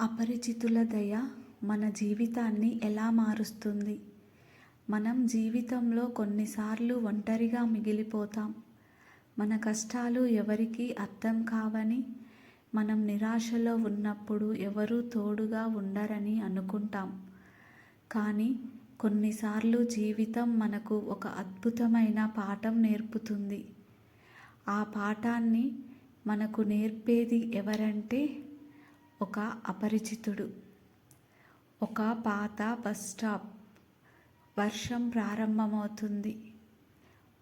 అపరిచితుల దయ మన జీవితాన్ని ఎలా మారుస్తుంది? మనం జీవితంలో కొన్నిసార్లు ఒంటరిగా మిగిలిపోతాం. మన కష్టాలు ఎవరికీ అర్థం కావని మనం నిరాశలో ఉన్నప్పుడు ఎవరూ తోడుగా ఉండరని అనుకుంటాం. కానీ కొన్నిసార్లు జీవితం మనకు ఒక అద్భుతమైన పాఠం నేర్పుతుంది. ఆ పాఠాన్ని మనకు నేర్పేది ఎవరంటే ఒక అపరిచితుడు. ఒక పాత బస్ స్టాప్ వర్షం ప్రారంభమవుతుంది.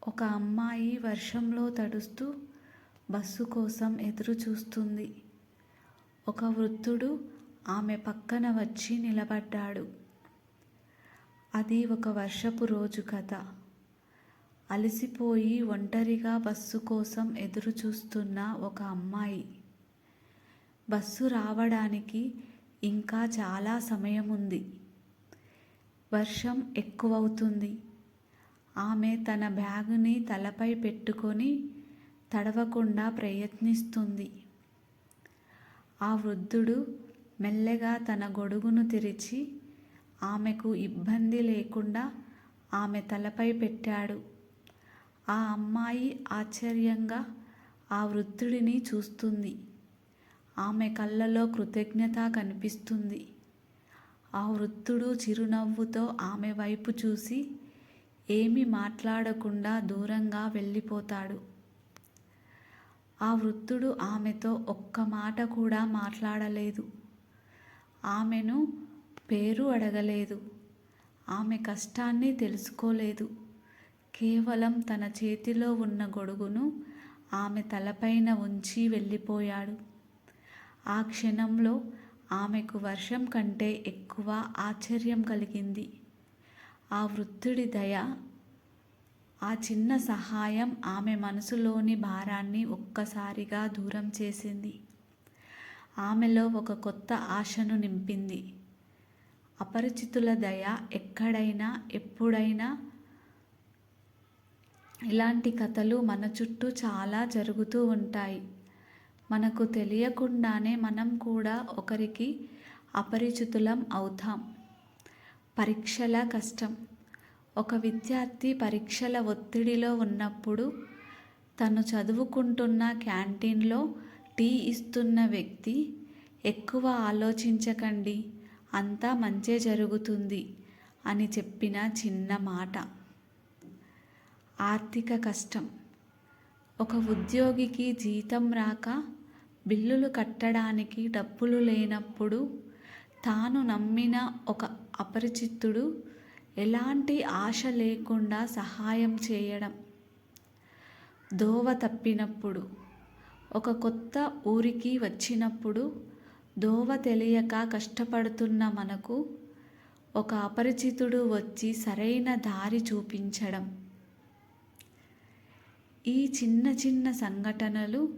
ఒక అమ్మాయి వర్షంలో తడుస్తూ బస్సు కోసం ఎదురు చూస్తుంది ఒక వృద్ధుడు ఆమె పక్కన వచ్చి నిలబడ్డాడు. అది ఒక వర్షపు రోజు కథ. అలసిపోయి ఒంటరిగా బస్సు కోసం ఎదురు చూస్తున్న ఒక అమ్మాయి. బస్సు రావడానికి ఇంకా చాలా సమయం ఉంది వర్షం ఎక్కువవుతుంది. ఆమె తన బ్యాగుని తలపై పెట్టుకొని తడవకుండా ప్రయత్నిస్తుంది. ఆ వృద్ధుడు మెల్లగా తన గొడుగును తెరిచి ఆమెకు ఇబ్బంది లేకుండా ఆమె తలపై పెట్టాడు. ఆ అమ్మాయి ఆశ్చర్యంగా ఆ వృద్ధుడిని చూస్తుంది. ఆమె కళ్ళలో కృతజ్ఞత కనిపిస్తుంది. ఆ వృత్తుడు చిరునవ్వుతో ఆమె వైపు చూసి ఏమి మాట్లాడకుండా దూరంగా వెళ్ళిపోతాడు. ఆ వృత్తుడు ఆమెతో ఒక్క మాట కూడా మాట్లాడలేదు. ఆమెను పేరు అడగలేదు. ఆమె కష్టాన్ని తెలుసుకోలేదు. కేవలం తన చేతిలో ఉన్న గొడుగును ఆమె తలపైన ఉంచి వెళ్ళిపోయాడు. ఆ క్షణంలో ఆమెకు వర్షం కంటే ఎక్కువ ఆశ్చర్యం కలిగింది. ఆ వృద్ధుడి దయ ఆ చిన్న సహాయం ఆమె మనసులోని భారాన్ని ఒక్కసారిగా దూరం చేసింది. ఆమెలో ఒక కొత్త ఆశను నింపింది. అపరిచితుల దయ ఎక్కడైనా ఎప్పుడైనా ఇలాంటి కథలు మన చుట్టూ చాలా జరుగుతూ ఉంటాయి. మనకు తెలియకుండానే మనం కూడా ఒకరికి అపరిచితులం అవుతాం. పరీక్షల కష్టం. ఒక విద్యార్థి పరీక్షల ఒత్తిడిలో ఉన్నప్పుడు తను చదువుకుంటున్న క్యాంటీన్లో టీ ఇస్తున్న వ్యక్తి ఎక్కువ ఆలోచించకండి అంతా మంచే జరుగుతుంది అని చెప్పిన చిన్న మాట. ఆర్థిక కష్టం. ఒక ఉద్యోగికి జీతం రాక బిల్లులు కట్టడానికి డబ్బులు లేనప్పుడు తాను నమ్మిన ఒక అపరిచితుడు ఎలాంటి ఆశ లేకుండా సహాయం చేయడం. దోవ తప్పినప్పుడు ఒక కొత్త ఊరికి వచ్చినప్పుడు దోవ తెలియక కష్టపడుతున్న మనకు ఒక అపరిచితుడు వచ్చి సరైన దారి చూపించడం. ఈ చిన్న చిన్న సంఘటనలు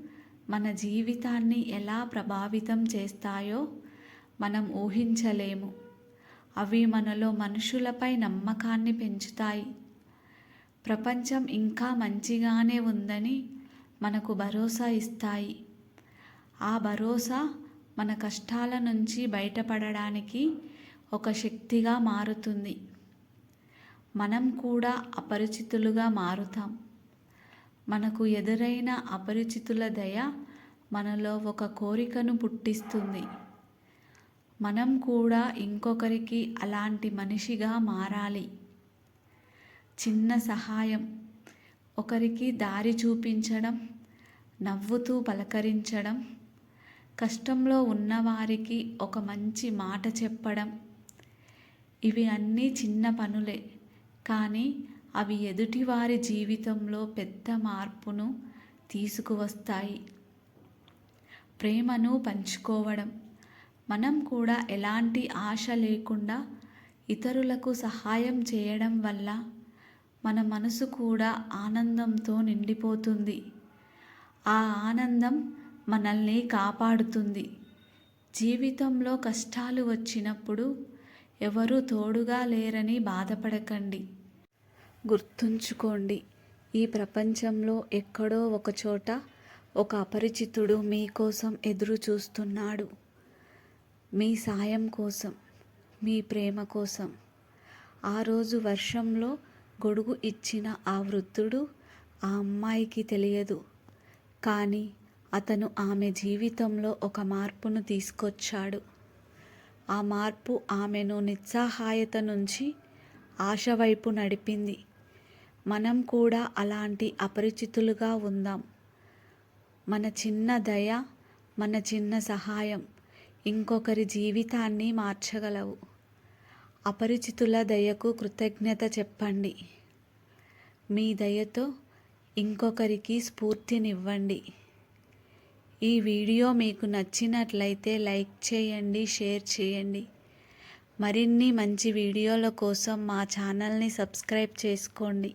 మన జీవితాన్ని ఎలా ప్రభావితం చేస్తాయో మనం ఊహించలేము. అవి మనలో మనుషులపై నమ్మకాన్ని పెంచుతాయి. ప్రపంచం ఇంకా మంచిగానే ఉందని మనకు భరోసా ఇస్తాయి. ఆ భరోసా మన కష్టాల నుంచి బయటపడడానికి ఒక శక్తిగా మారుతుంది. మనం కూడా అపరిచితులుగా మారుతాం. మనకు ఎదురైన అపరిచితుల దయ మనలో ఒక కోరికను పుట్టిస్తుంది. మనం కూడా ఇంకొకరికి అలాంటి మనిషిగా మారాలి. చిన్న సహాయం. ఒకరికి దారి చూపించడం నవ్వుతూ పలకరించడం కష్టంలో ఉన్నవారికి ఒక మంచి మాట చెప్పడం. ఇవి అన్నీ చిన్న పనులే. కానీ అవి ఎదుటివారి జీవితంలో పెద్ద మార్పును తీసుకువస్తాయి. ప్రేమను పంచుకోవడం. మనం కూడా ఎలాంటి ఆశ లేకుండా ఇతరులకు సహాయం చేయడం వల్ల మన మనసు కూడా ఆనందంతో నిండిపోతుంది. ఆ ఆనందం మనల్ని కాపాడుతుంది. జీవితంలో కష్టాలు వచ్చినప్పుడు ఎవరు తోడుగా లేరని బాధపడకండి. గుర్తుంచుకోండి. ఈ ప్రపంచంలో ఎక్కడో ఒకచోట ఒక అపరిచితుడు మీకోసం ఎదురు చూస్తున్నాడు మీ సాయం కోసం మీ ప్రేమ కోసం. ఆ రోజు వర్షంలో గొడుగు ఇచ్చిన ఆ వృద్ధుడు ఆ అమ్మాయికి తెలియదు. కానీ అతను ఆమె జీవితంలో ఒక మార్పును తీసుకొచ్చాడు. ఆ మార్పు ఆమెను నిస్సహాయత నుంచి ఆశ వైపు నడిపింది. మనం కూడా అలాంటి అపరిచితులుగా ఉందాం. మన చిన్న దయ మన చిన్న సహాయం ఇంకొకరి జీవితాన్ని మార్చగలవు. అపరిచితుల దయకు కృతజ్ఞత చెప్పండి. మీ దయతో ఇంకొకరికి స్ఫూర్తినివ్వండి. ఈ వీడియో మీకు నచ్చినట్లయితే లైక్ చేయండి షేర్ చేయండి. మరిన్ని మంచి వీడియోల కోసం మా ఛానల్ని సబ్స్క్రైబ్ చేసుకోండి.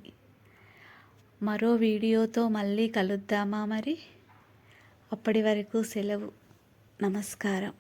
మరో వీడియోతో మళ్ళీ కలుద్దామా మరి? అప్పటి వరకు సెలవు. నమస్కారం.